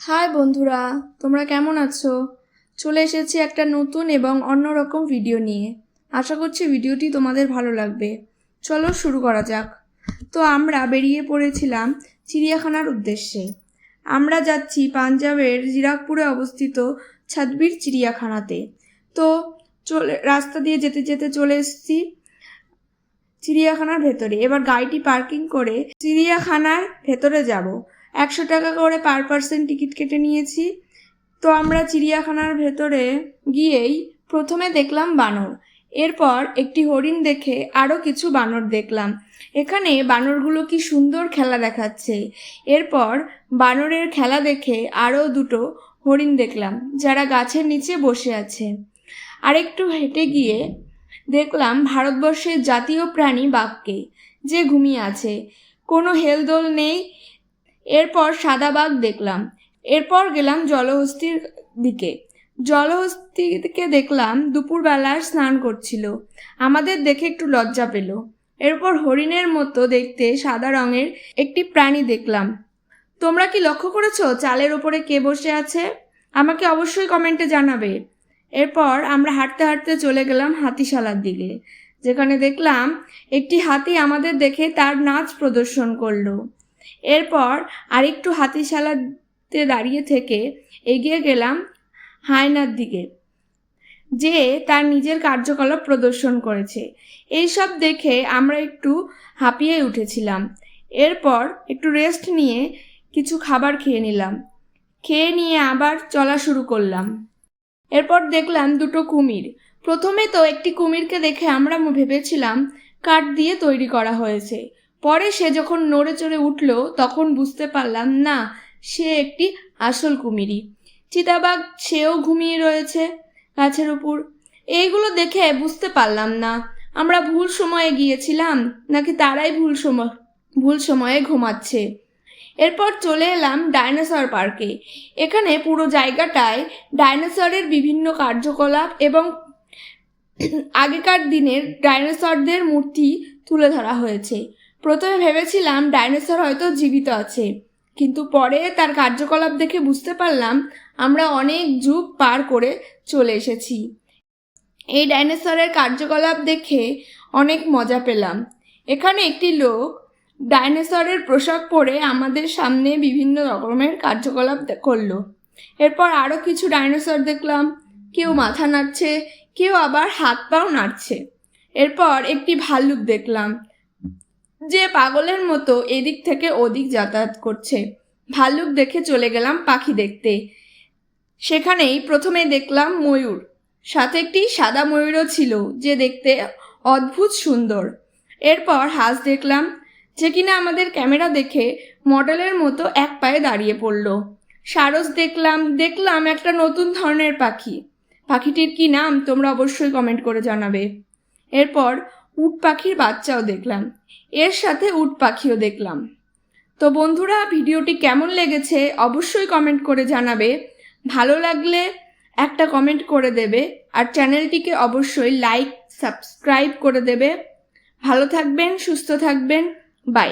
High বন্ধুরা, তোমরা কেমন আছো? চলে এসেছি একটা নতুন এবং অন্যরকম ভিডিও নিয়ে। আশা করছি ভিডিওটি তোমাদের ভালো লাগবে। চলো শুরু করা যাক। তো আমরা বেরিয়ে পড়েছিলাম চিড়িয়াখানার উদ্দেশ্যে। আমরা যাচ্ছি পাঞ্জাবের জিরাকপুরে অবস্থিত ছাদবির চিড়িয়াখানাতে। তো চলে, রাস্তা দিয়ে যেতে যেতে চলে এসেছি চিড়িয়াখানার ভেতরে। এবার গাড়িটি পার্কিং করে চিড়িয়াখানার ভেতরে যাব। একশো টাকা করে পার পার্সেন্ট টিকিট কেটে নিয়েছি। তো আমরা চিড়িয়াখানার ভেতরে গিয়েই প্রথমে দেখলাম বানর। এরপর একটি হরিণ দেখে আরও কিছু বানর দেখলাম। এখানে বানরগুলো কি সুন্দর খেলা দেখাচ্ছে। এরপর বানরের খেলা দেখে আরও দুটো হরিণ দেখলাম, যারা গাছের নিচে বসে আছে। আরেকটু হেঁটে গিয়ে দেখলাম ভারতবর্ষের জাতীয় প্রাণী বাঘকে, যে ঘুমিয়ে আছে। কোনো হেলদোল নেই এরপর সাদা বাঘ দেখলাম। এরপর গেলাম জলহস্তির দিকে। জলহস্তিকে দেখলাম দুপুরবেলায় স্নান করছিল। আমাদের দেখে একটু লজ্জা পেল। এরপর হরিণের মতো দেখতে সাদা রঙের একটি প্রাণী দেখলাম। তোমরা কি লক্ষ্য করেছ চালের ওপরে কে বসে আছে? আমাকে অবশ্যই কমেন্টে জানাবে। এরপর আমরা হাঁটতে হাঁটতে চলে গেলাম হাতিশালার দিকে, যেখানে দেখলাম একটি হাতি আমাদের দেখে তার নাচ প্রদর্শন করল। এরপর আরেকটু হাতিশালাতে দাঁড়িয়ে থেকে এগিয়ে গেলাম হায়নার দিকে, যে তার নিজের কার্যকলাপ প্রদর্শন করেছে। এইসব দেখে আমরা একটু হাঁপিয়ে উঠেছিলাম। এরপর একটু রেস্ট নিয়ে কিছু খাবার খেয়ে নিলাম। খেয়ে নিয়ে আবার চলা শুরু করলাম। এরপর দেখলাম দুটো কুমির। প্রথমে তো একটি কুমিরকে দেখে আমরা ভেবেছিলাম কাঠ দিয়ে তৈরি করা হয়েছে। পরে সে যখন নড়ে চড়ে উঠল, তখন বুঝতে পারলাম, না, সে একটি আসল কুমিরই চিতাবাঘ, সেও ঘুমিয়ে রয়েছে গাছের উপর। এইগুলো দেখে বুঝতে পারলাম না। আমরা ভুল সময়ে গিয়েছিলাম, নাকি তারাই ভুল সময়, ভুল সময়ে ঘুমাচ্ছে? এরপর চলে এলাম ডাইনোসর পার্কে। এখানে পুরো জায়গাটায় ডাইনোসরের বিভিন্ন কার্যকলাপ এবং আগেকার দিনের ডাইনোসরদের মূর্তি তুলে ধরা হয়েছে। প্রথমে ভেবেছিলাম ডাইনোসর হয়তো জীবিত আছে, কিন্তু পরে তার কার্যকলাপ দেখে বুঝতে পারলাম আমরা অনেক যুগ পার করে চলে এসেছি। এই ডাইনোসরের কার্যকলাপ দেখে অনেক মজা পেলাম। এখানে একটি লোক ডাইনোসরের পোশাক পরে আমাদের সামনে বিভিন্ন রকমের কার্যকলাপ করল। এরপর আরও কিছু ডাইনোসর দেখলাম। কেউ মাথা নাড়ছে, কেউ আবার হাত পাও নাড়ছে। এরপর একটি ভাল্লুক দেখলাম। যে পাগলের মতো এদিক থেকে ওদিক যাতায়াত করছে। ভাল্লুক দেখে চলে গেলাম পাখি দেখতে। সেখানেই প্রথমে দেখলাম ময়ূর। সাথে একটি সাদা ময়ূরও ছিল, যে দেখতে অদ্ভুত সুন্দর। এরপর হাঁস দেখলাম, যে কিনা আমাদের ক্যামেরা দেখে মডেলের মতো এক পায়ে দাঁড়িয়ে পড়ল। সারস দেখলাম দেখলাম একটা নতুন ধরনের পাখি। পাখিটির কি নাম তোমরা অবশ্যই কমেন্ট করে জানাবে। এরপর উট পাখির বাচ্চাও দেখলাম। এর সাথে উট পাখিও দেখলাম। তো বন্ধুরা, ভিডিওটি কেমন লেগেছে অবশ্যই কমেন্ট করে জানাবে। ভালো লাগলে একটা কমেন্ট করে দেবে আর চ্যানেলটিকে অবশ্যই লাইক সাবস্ক্রাইব করে দেবে। ভালো থাকবেন, সুস্থ থাকবেন। বাই